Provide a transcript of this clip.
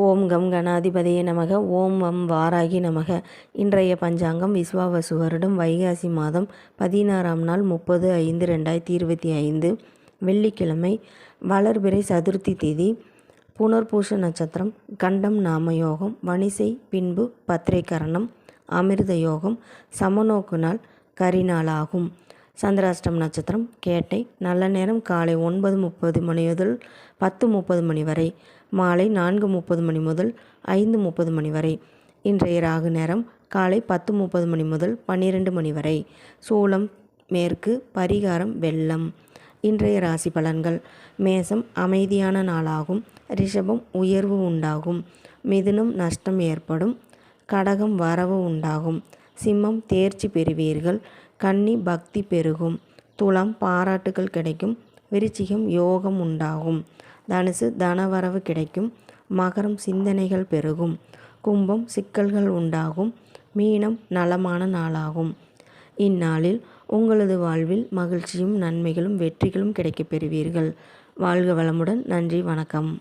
ஓம் come கணாதிபதியே நமக. ஓம் வம் வாராகி நமக. இன்றைய பஞ்சாங்கம் விஸ்வாவசு வருடம் வைகாசி மாதம் பதினாறாம் நாள் முப்பது ஐந்து ரெண்டாயிரத்தி இருபத்தி ஐந்து. வெள்ளிக்கிழமை வளர்பிறை சதுர்த்தி தேதி. புனர்பூஷ நட்சத்திரம். கண்டம் நாம யோகம் வணிசை பின்பு பத்திரை கரணம் அமிர்த யோகம். சமநோக்கு நாள் கரிநாளாகும். சந்திராஷ்டம் நட்சத்திரம் கேட்டை. நல்ல நேரம் காலை ஒன்பது முப்பது மணி முதல் பத்து முப்பது மணி வரை. மாலை நான்கு முப்பது மணி முதல் ஐந்து முப்பது மணி வரை. இன்றைய ராகு நேரம் காலை பத்து முப்பது மணி முதல் பன்னிரெண்டு மணி வரை. சூளம் மேற்கு பரிகாரம் வெள்ளம். இன்றைய ராசி பலன்கள் மேசம் அமைதியான நாளாகும் ரிஷபம் உயர்வு உண்டாகும் மிதுனம் நஷ்டம் ஏற்படும் கடகம் வரவு உண்டாகும். சிம்மம் தேர்ச்சி பெறுவீர்கள். கன்னி பக்தி பெருகும். துலாம் பாராட்டுகள் கிடைக்கும். விருச்சிகம் யோகம் உண்டாகும். தனுசு தனவரவு கிடைக்கும். மகரம் சிந்தனைகள் பெருகும். கும்பம் சிக்கல்கள் உண்டாகும். மீனம் நலமான நாளாகும். இந்நாளில் உங்களது வாழ்வில் மகிழ்ச்சியும் நன்மைகளும் வெற்றிகளும் கிடைக்கப் பெறுவீர்கள். வாழ்க வளமுடன். நன்றி வணக்கம்.